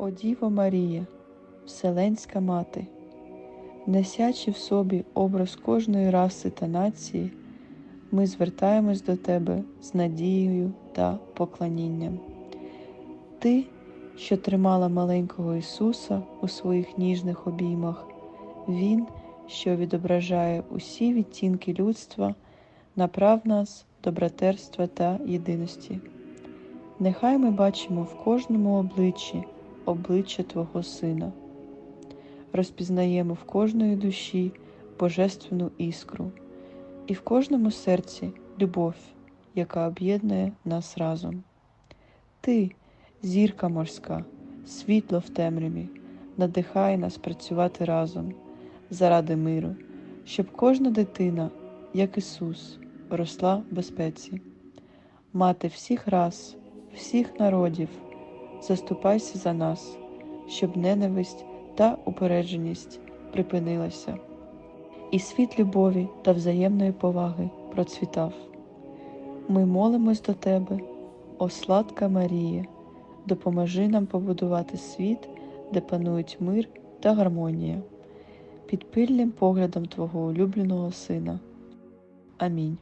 О Діво Марія, Вселенська Мати, несячи в собі образ кожної раси та нації, ми звертаємось до Тебе з надією та поклонінням. Ти, що тримала маленького Ісуса у своїх ніжних обіймах, Він, що відображає усі відтінки людства, направ нас до братерства та єдиності. Нехай ми бачимо в кожному обличчі обличчя Твого Сина, розпізнаємо в кожної душі божественну іскру і в кожному серці любов, яка об'єднує нас разом. Ти, зірка морська, світло в темряві, надихай нас працювати разом заради миру, щоб кожна дитина, як Ісус, росла в безпеці. Мати всіх рас, всіх народів, заступайся за нас, щоб ненависть та упередженість припинилася, і світ любові та взаємної поваги процвітав. Ми молимось до Тебе, о сладка Марія, допоможи нам побудувати світ, де панують мир та гармонія, під пильним поглядом Твого улюбленого Сина. Амінь.